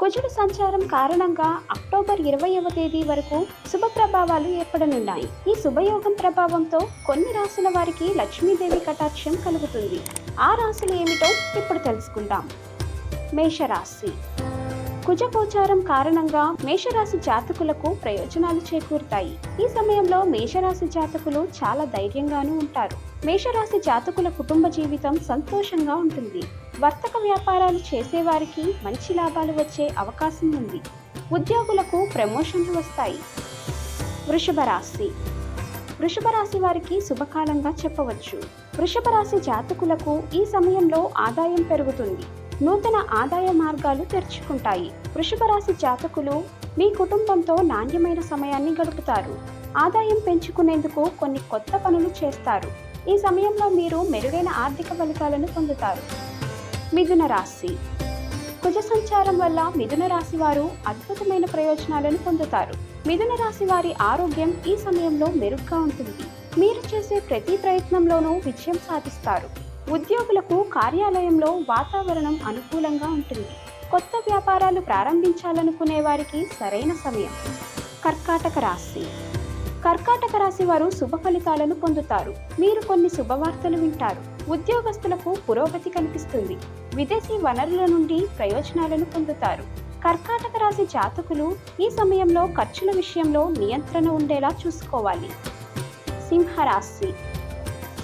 కుజుడు సంచారం కారణంగా అక్టోబర్ ఇరవైవ తేదీ వరకు శుభ ప్రభావాలు ఏర్పడనున్నాయి. ఈ శుభయోగం ప్రభావంతో కొన్ని రాశుల వారికి లక్ష్మీదేవి కటాక్షం కలుగుతుంది. ఆ రాశులు ఏమిటో ఇప్పుడు తెలుసుకుందాం. మేషరాశి. కుజగోచారం కారణంగా మేషరాశి జాతకులకు ప్రయోజనాలు చేకూరుతాయి. ఈ సమయంలో మేషరాశి జాతకులు చాలా ధైర్యంగానూ ఉంటారు. మేషరాశి జాతకుల కుటుంబ జీవితం సంతోషంగా ఉంటుంది. వర్తక వ్యాపారాలు చేసేవారికి మంచి లాభాలు వచ్చే అవకాశం ఉంది. ఉద్యోగులకు ప్రమోషన్లు వస్తాయి. వృషభ రాశి. వృషభ రాశి వారికి శుభకాలంగా చెప్పవచ్చు. వృషభ రాశి జాతకులకు ఈ సమయంలో ఆదాయం పెరుగుతుంది. నూతన ఆదాయ మార్గాలు తెరుచుకుంటాయి. వృషభ రాశి జాతకులు మీ కుటుంబంతో నాణ్యమైన సమయాన్ని గడుపుతారు. ఆదాయం పెంచుకునేందుకు కొన్ని కొత్త పనులు చేస్తారు. ఈ సమయంలో మీరు మెరుగైన ఆర్థిక ఫలితాలను పొందుతారు. మిథున రాశి. కుజ సంచారం వల్ల మిథున రాశి వారు అద్భుతమైన ప్రయోజనాలను పొందుతారు. మిథున రాశి వారి ఆరోగ్యం ఈ సమయంలో మెరుగ్గా ఉంటుంది. మీరు చేసే ప్రతి ప్రయత్నంలోనూ విజయం సాధిస్తారు. ఉద్యోగులకు కార్యాలయంలో వాతావరణం అనుకూలంగా ఉంటుంది. కొత్త వ్యాపారాలు ప్రారంభించాలనుకునే వారికి సరైన సమయం. కర్కాటక రాశి. కర్కాటక రాశి వారు శుభ ఫలితాలను పొందుతారు. మీరు కొన్ని శుభవార్తలు వింటారు. ఉద్యోగస్తులకు పురోగతి కనిపిస్తుంది. విదేశీ వనరుల నుండి ప్రయోజనాలను పొందుతారు. కర్కాటక రాశి జాతకులు ఈ సమయంలో ఖర్చుల విషయంలో నియంత్రణ ఉండేలా చూసుకోవాలి. సింహరాశి.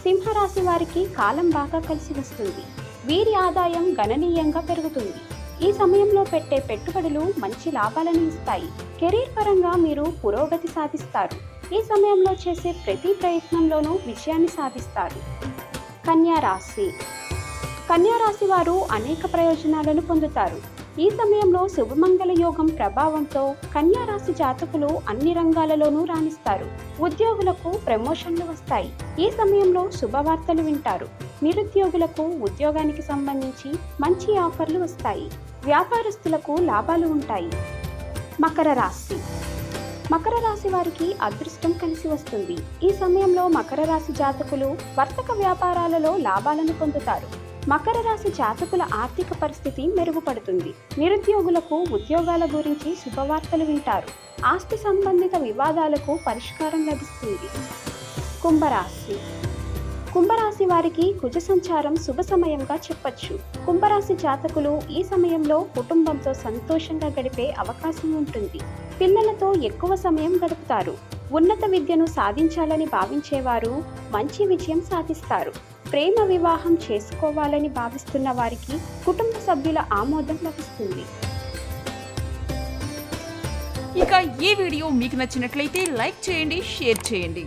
సింహరాశి వారికి కాలం బాగా కలిసి వస్తుంది. వీరి ఆదాయం గణనీయంగా పెరుగుతుంది. ఈ సమయంలో పెట్టే పెట్టుబడులు మంచి లాభాలను ఇస్తాయి. కెరీర్ పరంగా మీరు పురోగతి సాధిస్తారు. ఈ సమయంలో చేసే ప్రతి ప్రయత్నంలోనూ విజయాన్ని సాధిస్తారు. కన్యా రాశి. కన్యా రాశి వారు అనేక ప్రయోజనాలను పొందుతారు. ఈ సమయంలో శుభమంగళ యోగం ప్రభావంతో కన్యా రాశి జాతకులు అన్ని రంగాలలోనూ రాణిస్తారు. ఉద్యోగులకు ప్రమోషన్లు వస్తాయి. ఈ సమయంలో శుభవార్తలు వింటారు. నిరుద్యోగులకు ఉద్యోగానికి సంబంధించి మంచి ఆఫర్లు వస్తాయి. వ్యాపారస్తులకు లాభాలు ఉంటాయి. మకర రాశి. మకర రాశి వారికి అదృష్టం కలిసి వస్తుంది. ఈ సమయంలో మకర రాశి జాతకులు వర్తక వ్యాపారాలలో లాభాలను పొందుతారు. మకర రాశి జాతకుల ఆర్థిక పరిస్థితి మెరుగుపడుతుంది. నిరుద్యోగులకు ఉద్యోగాల గురించి శుభవార్తలు వింటారు. ఆస్తి సంబంధిత వివాదాలకు పరిష్కారం లభిస్తుంది. కుంభరాశి. కుంభరాశి వారికి కుజ సంచారం శుభ సమయంగా చెప్పచ్చు. కుంభరాశి జాతకులు ఈ సమయంలో కుటుంబంతో సంతోషంగా గడిపే అవకాశం ఉంటుంది. పిల్లలతో ఎక్కువ సమయం గడుపుతారు. ఉన్నత విద్యను సాధించాలని భావించేవారు మంచి విజయం సాధిస్తారు. ప్రేమ వివాహం చేసుకోవాలని భావిస్తున్న వారికి కుటుంబ సభ్యుల ఆమోదం లభిస్తుంది. ఇక ఈ వీడియో మీకు నచ్చినట్లయితే లైక్ చేయండి షేర్ చేయండి.